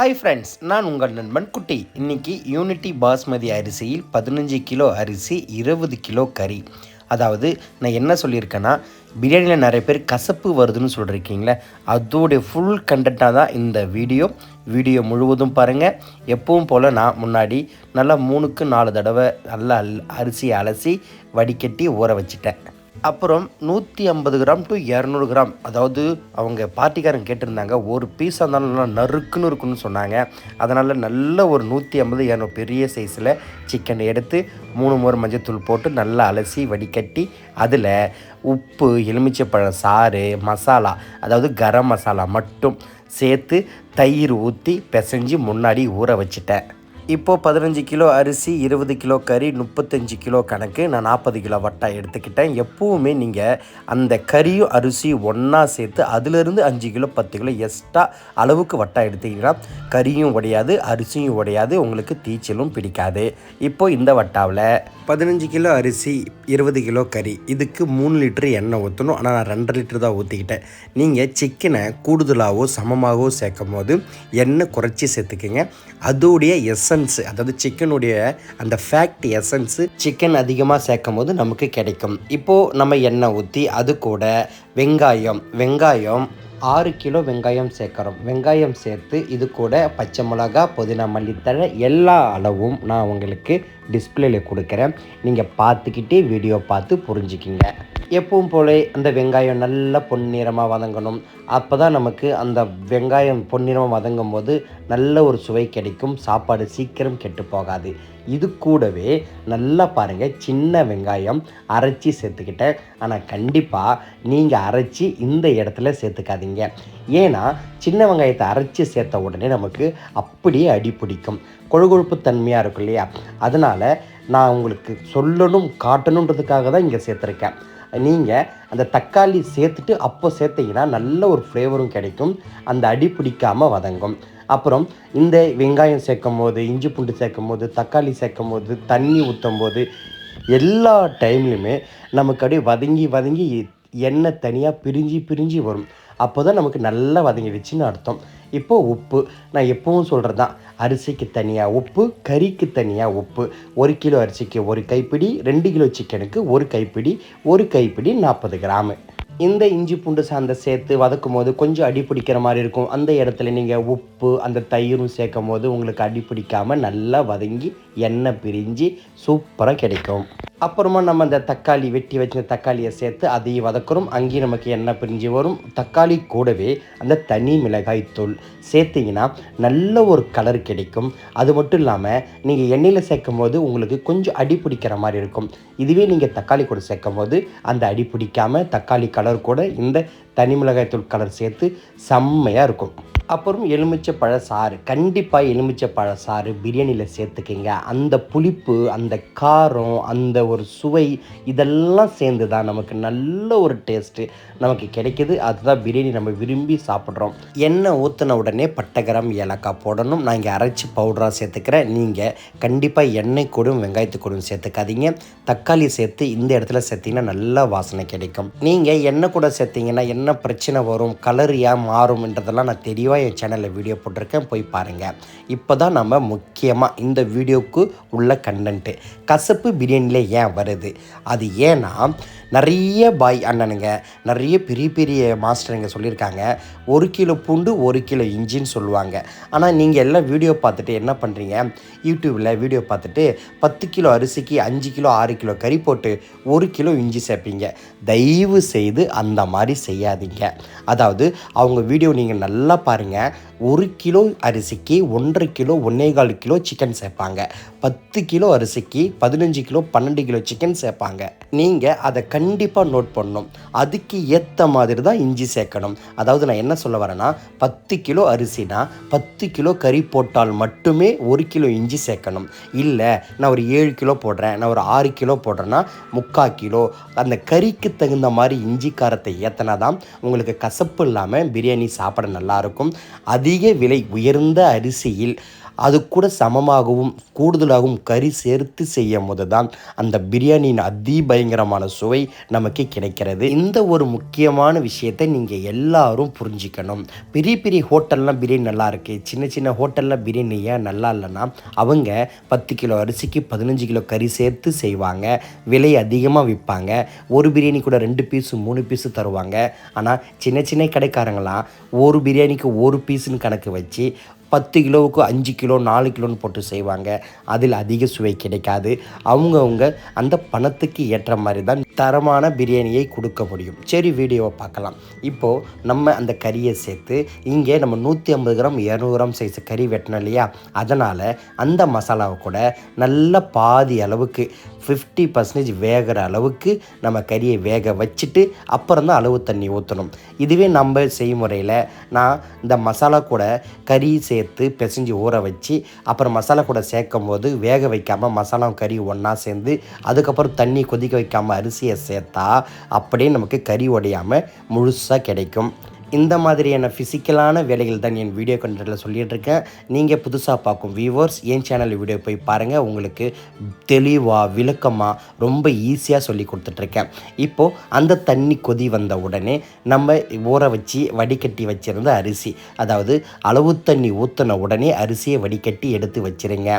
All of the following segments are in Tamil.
ஹாய் ஃப்ரெண்ட்ஸ் நான் உங்கள் நண்பன் குட்டி. இன்னைக்கு யூனிட்டி பாஸ்மதி அரிசியில் பதினஞ்சு கிலோ அரிசி இருபது கிலோ கறி. அதாவது நான் என்ன சொல்லியிருக்கேன்னா பிரியாணியில் நிறைய பேர் கசப்பு வருதுன்னு சொல்லியிருக்கீங்களே அதோடைய ஃபுல் கண்டென்ட்டாக தான் இந்த வீடியோ. வீடியோ முழுவதும் பாருங்கள் எப்பவும் போல் நான் முன்னாடி நல்லா மூணுக்கு நாலு தடவை நல்லா அல்- அரிசியை அலசி வடிகட்டி ஊற வச்சிட்டேன். அப்புறம் நூற்றி ஐம்பது கிராம் டு இரநூறு கிராம். அதாவது அவங்க பார்ட்டிக்காரங்க கேட்டிருந்தாங்க ஒரு பீஸாக இருந்தாலும் நல்லா நறுக்குன்னு இருக்குன்னு சொன்னாங்க. அதனால் நல்ல ஒரு நூற்றி ஐம்பது இரநூறு பெரிய சைஸில் சிக்கன் எடுத்து மூணு முறை மஞ்சத்தூள் போட்டு நல்லா அலசி வடிகட்டி அதில் உப்பு எலுமிச்சைப்பழம் சாறு மசாலா அதாவது கரம் மசாலா மட்டும் சேர்த்து தயிர் ஊற்றி பிசைஞ்சு முன்னாடி ஊற வச்சுட்டேன். இப்போது பதினஞ்சு கிலோ அரிசி இருபது கிலோ கறி முப்பத்தஞ்சு கிலோ கணக்கு. நான் நாற்பது கிலோ வட்டா எடுத்துக்கிட்டேன். எப்போவுமே நீங்கள் அந்த கறியும் அரிசியும் ஒன்றா சேர்த்து அதிலிருந்து அஞ்சு கிலோ பத்து கிலோ எக்ஸ்ட்ரா அளவுக்கு வட்டா எடுத்தீங்கன்னா கறியும் உடையாது அரிசியும் உடையாது உங்களுக்கு தீச்சலும் பிடிக்காது. இப்போது இந்த வட்டாவில் பதினஞ்சு கிலோ அரிசி இருபது கிலோ கறி இதுக்கு மூணு லிட்டரு எண்ணெய் ஊற்றணும் ஆனால் நான் ரெண்டரை லிட்டர் தான் ஊற்றிக்கிட்டேன் நீங்கள் சிக்கனை கூடுதலாகவோ சமமாகவோ சேர்க்கும் போது எண்ணெய் குறைச்சி சேர்த்துக்குங்க. அதோடைய எசன்ஸ் அதாவது சிக்கனுடைய அந்த ஃபேக்ட் எசன்ஸு சிக்கன் அதிகமாக சேர்க்கும் போது நமக்கு கிடைக்கும். இப்போது நம்ம எண்ணெய் ஊற்றி அது கூட வெங்காயம் வெங்காயம் ஆறு கிலோ வெங்காயம் சேர்க்குறோம். வெங்காயம் சேர்த்து இது கூட பச்சை மிளகா புதினா மல்லித்தழை எல்லா அளவும் நான் உங்களுக்கு டிஸ்பிளேல கொடுக்குறேன். நீங்கள் பார்த்துக்கிட்டே வீடியோ பார்த்து புரிஞ்சுக்கிங்க. எப்பவும் போல அந்த வெங்காயம் நல்லா பொன்னிறமாக வதங்கணும். அப்போ தான் நமக்கு அந்த வெங்காயம் பொன்னிறமாக வதங்கும் போது நல்ல ஒரு சுவை கிடைக்கும். சாப்பாடு சீக்கிரம் கெட்டு போகாது. இது கூடவே நல்லா பாருங்கள் சின்ன வெங்காயம் அரைச்சி சேர்த்துக்கிட்டேன். ஆனால் கண்டிப்பாக நீங்கள் அரைச்சி இந்த இடத்துல சேர்த்துக்காதீங்க. ஏன்னா சின்ன வெங்காயத்தை அரைச்சி சேர்த்த உடனே நமக்கு அப்படியே அடி பிடிக்கும். கொழுகொழுப்பு தன்மையாக இருக்கும் இல்லையா? அதனால் நான் உங்களுக்கு சொல்லணும் காட்டணுன்றதுக்காக தான் இங்கே சேர்த்துருக்கேன். நீங்கள் அந்த தக்காளி சேர்த்துட்டு அப்போ சேர்த்தீங்கன்னா நல்ல ஒரு ஃப்ளேவரும் கிடைக்கும். அந்த அடி பிடிக்காமல் வதங்கும். அப்புறம் இந்த வெங்காயம் சேர்க்கும் போது இஞ்சி பூண்டு சேர்க்கும் போது தக்காளி சேர்க்கும் போது தண்ணி ஊற்றும் போது எல்லா டைம்லையுமே நமக்கு அப்படியே வதங்கி வதங்கி எண்ணெய் தனியாக பிரிஞ்சு பிரிஞ்சு வரும். அப்போ தான் நமக்கு நல்லா வதங்கிடுச்சுன்னு அர்த்தம். இப்போது உப்பு நான் எப்பவும் சொல்கிறது தான் அரிசிக்கு தனியாக உப்பு கறிக்கு தனியாக உப்பு. ஒரு கிலோ அரிசிக்கு ஒரு கைப்பிடி ரெண்டு கிலோ சிக்கனுக்கு ஒரு கைப்பிடி ஒரு கைப்பிடி நாற்பது கிராமு. இந்த இஞ்சி பூண்டு சாந்த சேர்த்து வதக்கும் போது கொஞ்சம் அடி பிடிக்கிற மாதிரி இருக்கும். அந்த இடத்துல நீங்கள் உப்பு அந்த தயிரும் சேர்க்கும் போது உங்களுக்கு அடி பிடிக்காமல் நல்லா வதங்கி எண்ணெய் பிரிஞ்சு சூப்பராக கிடைக்கும். அப்புறமா நம்ம அந்த தக்காளி வெட்டி வச்ச தக்காளியை சேர்த்து அதையும் வதக்குறோம். அங்கேயும் நமக்கு எண்ணெய் பிரிஞ்சு வரும். தக்காளி கூடவே அந்த தனி மிளகாய் தூள் சேர்த்திங்கன்னா நல்ல ஒரு கலர் கிடைக்கும். அது மட்டும் இல்லாமல் நீங்கள் எண்ணெயில் சேர்க்கும் போது உங்களுக்கு கொஞ்சம் அடி பிடிக்கிற மாதிரி இருக்கும். இதுவே நீங்கள் தக்காளி கூட சேர்க்கும் போது அந்த அடி பிடிக்காம தக்காளி கலர் கூட இந்த தனி மிளகாய்த்தூள் கலர் சேர்த்து செம்மையாக இருக்கும். அப்புறம் எலுமிச்சை பழ சாறு கண்டிப்பாக எலுமிச்சை பழ சாறு பிரியாணியில் சேர்த்துக்கிங்க. அந்த புளிப்பு அந்த காரம் அந்த ஒரு சுவை இதெல்லாம் சேர்ந்து தான் நமக்கு நல்ல ஒரு டேஸ்ட்டு நமக்கு கிடைக்கிது. அதுதான் பிரியாணி நம்ம விரும்பி சாப்பிட்றோம். எண்ணெய் ஊற்றின உடனே பட்டைகரம் ஏலக்காய் போடணும். நான் இங்கே அரைச்சி பவுடராக சேர்த்துக்கிறேன். நீங்கள் கண்டிப்பாக எண்ணெய் கூடும் வெங்காயத்து கூடும் சேர்த்துக்காதீங்க. தக்காளி சேர்த்து இந்த இடத்துல சேர்த்திங்கன்னா நல்லா வாசனை கிடைக்கும். நீங்கள் எண்ணெய் கூட சேர்த்திங்கன்னா என்ன பிரச்சனை வரும் கலர் ஏன் மாறும்ன்றதெல்லாம் நான் தெளிவாக என் சேனலில் வீடியோ போட்டிருக்கேன். போய் பாருங்கள் இப்போ தான் நம்ம முக்கியமாக இந்த வீடியோவுக்கு உள்ள கண்டென்ட்டு கசப்பு பிரியாணியில் ஏன் வருது? அது ஏன்னா நிறைய பாய் அண்ணனுங்க நிறைய பெரிய பெரிய மாஸ்டருங்க சொல்லியிருக்காங்க. ஒரு கிலோ பூண்டு ஒரு கிலோ இஞ்சின்னு சொல்லுவாங்க. ஆனால் நீங்கள் எல்லாம் வீடியோ பார்த்துட்டு என்ன பண்ணுறீங்க யூடியூப்பில் வீடியோ பார்த்துட்டு பத்து கிலோ அரிசிக்கு அஞ்சு கிலோ ஆறு கிலோ கறி போட்டு ஒரு கிலோ இஞ்சி சேர்ப்பீங்க. தயவு செய்து அந்த மாதிரி செய்ய செய்யாதீங்க அதாவது அவங்க வீடியோ நீங்கள் நல்லா பாருங்கள் ஒரு கிலோ அரிசிக்கு ஒன்றரை கிலோ ஒன்றே கால் கிலோ சிக்கன் சேர்ப்பாங்க. பத்து கிலோ அரிசிக்கு பதினஞ்சு கிலோ பன்னெண்டு கிலோ சிக்கன் சேர்ப்பாங்க. நீங்கள் அதை கண்டிப்பாக நோட் பண்ணணும். அதுக்கு ஏற்ற மாதிரி தான் இஞ்சி சேர்க்கணும். அதாவது நான் என்ன சொல்ல வரேன்னா பத்து கிலோ அரிசினா பத்து கிலோ கறி போட்டால் மட்டுமே ஒரு கிலோ இஞ்சி சேர்க்கணும். இல்லை நான் ஒரு ஏழு கிலோ போடுறேன் நான் ஒரு ஆறு கிலோ போடுறேன்னா முக்கால் கிலோ. அந்த கறிக்கு தகுந்த மாதிரி இஞ்சி காரத்தை ஏற்றினா தான் உங்களுக்கு கசப்பு இல்லாமல் பிரியாணி சாப்பிட நல்லாயிருக்கும் அது அதிக விலை உயர்ந்த அரிசியில் அது கூட சமமாகவும் கூடுதலாகவும் கறி சேர்த்து செய்யும் போது தான் அந்த பிரியாணியின் அதிபயங்கரமான சுவை நமக்கு கிடைக்கிறது. இந்த ஒரு முக்கியமான விஷயத்தை நீங்கள் எல்லாரும் புரிஞ்சுக்கணும். பெரிய பெரிய ஹோட்டல்லாம் பிரியாணி நல்லா இருக்கு. சின்ன சின்ன ஹோட்டலில் பிரியாணி ஏன் நல்லா இல்லைன்னா அவங்க பத்து கிலோ அரிசிக்கு பதினஞ்சு கிலோ கறி சேர்த்து செய்வாங்க. விலை அதிகமாக விற்பாங்க. ஒரு பிரியாணி கூட ரெண்டு பீஸு மூணு பீஸு தருவாங்க. ஆனால் சின்ன சின்ன கடைக்காரங்களாம் ஒரு பிரியாணிக்கு ஒரு பீஸுன்னு கணக்கு வச்சு பத்து கிலோவுக்கு அஞ்சு கிலோ நாலு கிலோன்னு போட்டு செய்வாங்க. அதில் அதிக சுவை கிடைக்காது. அவங்கவுங்க அந்த பணத்துக்கு ஏற்ற மாதிரி தான் தரமான பிரியாணியை கொடுக்க முடியும். சரி வீடியோவை பார்க்கலாம். இப்போது நம்ம அந்த கறியை சேர்த்து இங்கே நம்ம நூற்றி ஐம்பது கிராம் இரநூறு கிராம் சைஸ் கறி வெட்டணும் இல்லையா? அதனால் அந்த மசாலாவை கூட நல்ல பாதி அளவுக்கு ஃபிஃப்டி பர்சன்டேஜ் வேகிற அளவுக்கு நம்ம கறியை வேக வச்சுட்டு அப்புறம் தான் அளவு தண்ணி ஊற்றணும் இதுவே நம்ம செய்முறையில் நான் இந்த மசாலா கூட கறி சேர்த்து பிசைஞ்சு ஊற வச்சு அப்புறம் மசாலா கூட சேர்க்கும் போது வேக வைக்காமல் மசாலா கறி ஒன்றா சேர்ந்து அதுக்கப்புறம் தண்ணி கொதிக்க வைக்காமல் அரிசி அரிசியை சேர்த்தா அப்படியே நமக்கு கறி உடையாமல் முழுசாக கிடைக்கும். இந்த மாதிரியான ஃபிசிக்கலான வேலைகள் தான் என் வீடியோ கண்டென்ட்டில் சொல்லிகிட்ருக்கேன் இருக்கேன் நீங்கள் புதுசாக பார்க்கும் வியூவர்ஸ் என் சேனல் வீடியோ போய் பாருங்கள் உங்களுக்கு தெளிவாக விளக்கமாக ரொம்ப ஈஸியாக சொல்லி கொடுத்துட்ருக்கேன் இப்போது அந்த தண்ணி கொதி வந்த உடனே நம்ம ஊற வச்சு வடிகட்டி வச்சுருந்த அரிசி அதாவது அளவு தண்ணி ஊற்றின உடனே அரிசியை வடிகட்டி எடுத்து வச்சிருங்க.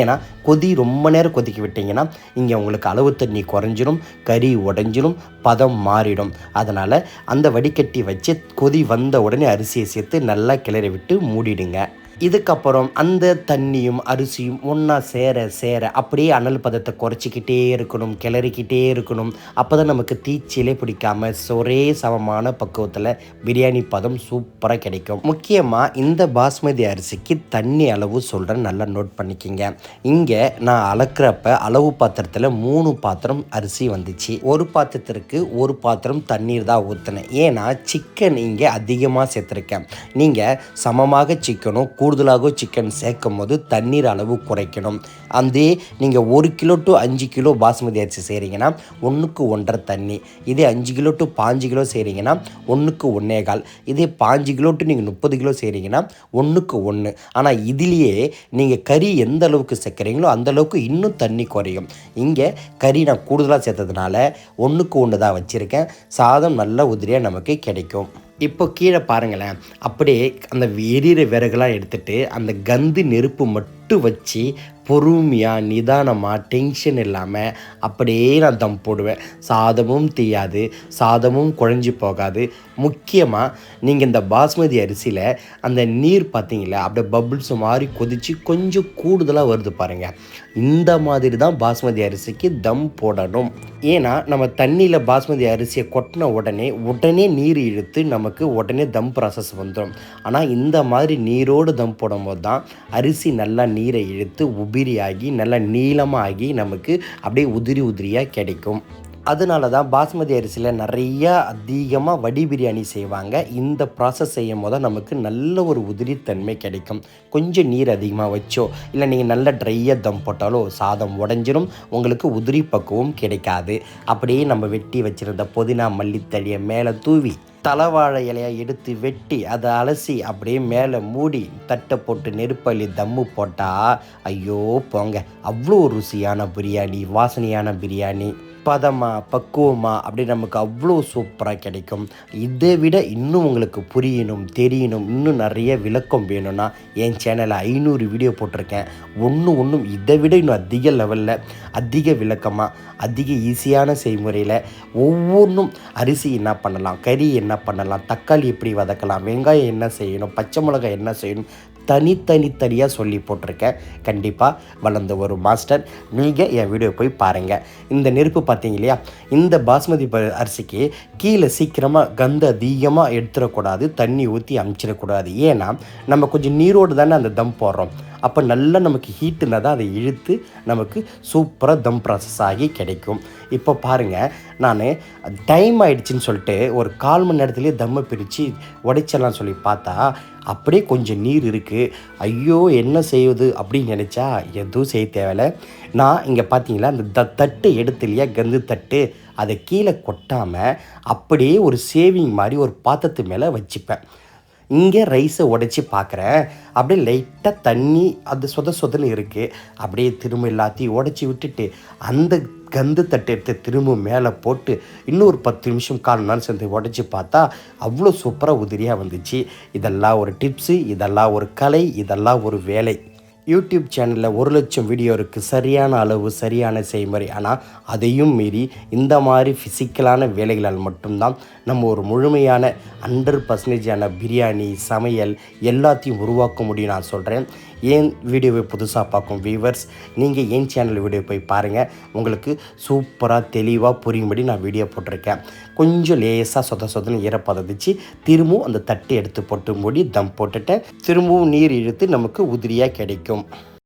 ஏன்னா கொதி ரொம்ப நேரம் கொதிக்க விட்டிங்கன்னா இங்கே உங்களுக்கு அளவு தண்ணி குறைஞ்சிரும் கறி உடஞ்சிரும் பதம் மாறிடும். அதனால் அந்த வடிகட்டி வச்சு கொதி வந்த உடனே அரிசியை சேர்த்து நல்லா கிளறி விட்டு மூடிடுங்க. இதுக்கப்புறம் அந்த தண்ணியும் அரிசியும் ஒன்றா சேர சேர அப்படியே அனல் பதத்தை குறைச்சிக்கிட்டே இருக்கணும் கிளறிக்கிட்டே இருக்கணும். அப்போ தான் நமக்கு தீச்சிலே பிடிக்காம ஒரே சமமான பக்குவத்தில் பிரியாணி பதம் சூப்பராக கிடைக்கும். முக்கியமாக இந்த பாஸ்மதி அரிசிக்கு தண்ணி அளவு சொல்கிறேன் நல்லா நோட் பண்ணிக்கிங்க. இங்கே நான் அளக்குறப்ப அளவு பாத்திரத்தில் மூணு பாத்திரம் அரிசி வந்துச்சு. ஒரு பாத்திரத்திற்கு ஒரு பாத்திரம் தண்ணீர் தான் ஊற்றினேன் ஏன்னா சிக்கன் இங்கே அதிகமாக சேர்த்துருக்கேன். நீங்கள் சமமாக சிக்கனும் கூடுதலாக சிக்கன் சேர்க்கும் போது தண்ணீர் அளவு குறைக்கணும். அதே நீங்கள் ஒரு கிலோ டு அஞ்சு கிலோ பாஸ்மதி அரிசி செய்கிறீங்கன்னா ஒன்றுக்கு ஒன்றரை தண்ணி. இதே அஞ்சு கிலோ டு பாஞ்சு கிலோ செய்கிறீங்கன்னா ஒன்றுக்கு ஒன்றே கால். இதே பாஞ்சு கிலோ டு நீங்கள் முப்பது கிலோ செய்கிறீங்கன்னா ஒன்றுக்கு ஒன்று ஆனால் இதுலேயே நீங்கள் கறி எந்த அளவுக்கு சேர்க்குறீங்களோ அந்த அளவுக்கு இன்னும் தண்ணி குறையும். இங்கே கறி நான் கூடுதலாக சேர்த்ததுனால ஒன்றுக்கு ஒன்று தான் வச்சுருக்கேன். சாதம் நல்ல உதிரியாக நமக்கு கிடைக்கும். இப்போ கீழே பாருங்களேன். அப்படியே அந்த எரியிற விறகுலாம் எடுத்துகிட்டு அந்த கந்து நெருப்பு மட்டும் வச்சு பொறுமையாக நிதானமாக டென்ஷன் இல்லாமல் அப்படியே நான் தம் போடுவேன். சாதமும் தீயாது சாதமும் குழஞ்சி போகாது. முக்கியமாக நீங்கள் இந்த பாஸ்மதி அரிசியில் அந்த நீர் பார்த்தீங்களா அப்படியே பபுள்ஸ் மாதிரி கொதித்து கொஞ்சம் கூடுதலாக வருது பாருங்கள் இந்த மாதிரி தான் பாஸ்மதி அரிசிக்கு தம் போடணும். ஏன்னா நம்ம தண்ணியில் பாஸ்மதி அரிசியை கொட்டின உடனே உடனே நீர் இழுத்து நமக்கு உடனே தம் ப்ராசஸ் வந்துடும் ஆனால் இந்த மாதிரி நீரோடு தம் போடும்போது தான் அரிசி நல்லா நீரை இழுத்து உபிரியாகி நல்லா நீளமாகி நமக்கு அப்படியே உதிரி உதிரியாக கிடைக்கும். அதனால தான் பாஸ்மதி அரிசியில் நிறையா அதிகமாக வடி பிரியாணி செய்வாங்க. இந்த ப்ராசஸ் செய்யும் போது நமக்கு நல்ல ஒரு உதிரித்தன்மை கிடைக்கும். கொஞ்சம் நீர் அதிகமாக வச்சோ இல்லை நீங்கள் நல்ல ட்ரையாக தம் போட்டாலோ சாதம் உடஞ்சிரும். உங்களுக்கு உதிரி பக்குவம் கிடைக்காது. அப்படியே நம்ம வெட்டி வச்சுருந்த புதினா மல்லித்தழியை மேலே தூவி தலைவாழை இலையை எடுத்து வெட்டி அதை அலசி அப்படியே மேலே மூடி தட்டை போட்டு நெருப்பள்ளி தம்மு போட்டால் ஐயோ போங்க. அவ்வளோ ருசியான பிரியாணி வாசனையான பிரியாணி. பதமாக பக்குவமாக அப்படி நமக்கு அவ்வளோ சூப்பராக கிடைக்கும். இதை விட இன்னும் உங்களுக்கு புரியணும் தெரியணும் இன்னும் நிறைய விளக்கம் வேணும்னா என் சேனலில் ஐநூறு வீடியோ போட்டிருக்கேன். ஒன்று ஒன்றும் இதை விட இன்னும் அதிக லெவலில் அதிக விளக்கமாக அதிக ஈஸியான செய்முறையில் ஒவ்வொன்றும் அரிசி என்ன பண்ணலாம் கறி என்ன பண்ணலாம் தக்காளி எப்படி வதக்கலாம் வெங்காயம் என்ன செய்யணும் பச்சை மிளகாய் என்ன செய்யணும் தனித்தனி தனியாக சொல்லி போட்டிருக்கேன். கண்டிப்பாக வளர்ந்த ஒரு மாஸ்டர். நீங்கள் என் வீடியோ போய் பாருங்கள் இந்த நெருப்பு பார்த்தீங்க இல்லையா? இந்த பாஸ்மதி ப அரிசிக்கு கீழே சீக்கிரமாக கந்த அதிகமாக எடுத்துடக்கூடாது. தண்ணி ஊற்றி அமுச்சிடக்கூடாது. ஏன்னா நம்ம கொஞ்சம் நீரோடு தானே அந்த தம் போடுறோம். அப்போ நல்லா நமக்கு ஹீட்டுனா தான் அதை இழுத்து நமக்கு சூப்பராக தம் ப்ராசஸ் ஆகி கிடைக்கும். இப்போ பாருங்கள் நான் டைம் ஆகிடுச்சின்னு சொல்லிட்டு ஒரு கால் மணி நேரத்துலேயே தம்மை பிரித்து உடைச்சிடலாம்னு சொல்லி பார்த்தா அப்படியே கொஞ்சம் நீர் இருக்குது ஐயோ என்ன செய்யுது அப்படின்னு நினச்சா எதுவும் செய்ய தேவையில்ல. நான் இங்கே பார்த்தீங்களா அந்த த தட்டு எடுத்து இல்லையா கந்து தட்டு அதை கீழே கொட்டாமல் அப்படியே ஒரு சேவிங் மாதிரி ஒரு பாத்திரத்து மேலே வச்சுப்பேன். இங்கே ரைஸை உடைச்சி பார்க்குறேன் அப்படியே லைட்டாக தண்ணி அது சொத சொதன்னு இருக்குது அப்படியே திரும்ப எல்லாத்தையும் உடைச்சி விட்டுட்டு அந்த கந்து தட்டை எடுத்து திரும்ப மேலே போட்டு இன்னொரு பத்து நிமிஷம் கால் நாள் சேர்ந்து உடச்சி பார்த்தா அவ்வளோ சூப்பராக உதிரியாக வந்துச்சு. இதெல்லாம் ஒரு டிப்ஸு இதெல்லாம் ஒரு கலை இதெல்லாம் ஒரு வேலை. யூடியூப் சேனலில் ஒரு லட்சம் வீடியோ இருக்குது சரியான அளவு சரியான செய்முறை. ஆனால் அதையும் மீறி இந்த மாதிரி ஃபிசிக்கலான வேலைகளால் மட்டும்தான் நம்ம ஒரு முழுமையான ஹண்ட்ரட் பர்சன்டேஜான பிரியாணி சமையல் எல்லாத்தையும் உருவாக்க முடியும் நான் சொல்கிறேன் ஏன் வீடியோவை புதுசாக பார்க்கும் வியூவர்ஸ் நீங்கள் ஏன் சேனல் வீடியோ போய் பாருங்கள் உங்களுக்கு சூப்பராக தெளிவாக புரியும்படி நான் வீடியோ போட்டிருக்கேன். கொஞ்சம் லேசாக சொத சொதன்னு ஈரப்பதச்சு திரும்பவும் அந்த தட்டை எடுத்து போட்டு மூடி தம் போட்டுட்டேன். திரும்பவும் நீர் இழுத்து நமக்கு உதிரியாக கிடைக்கும்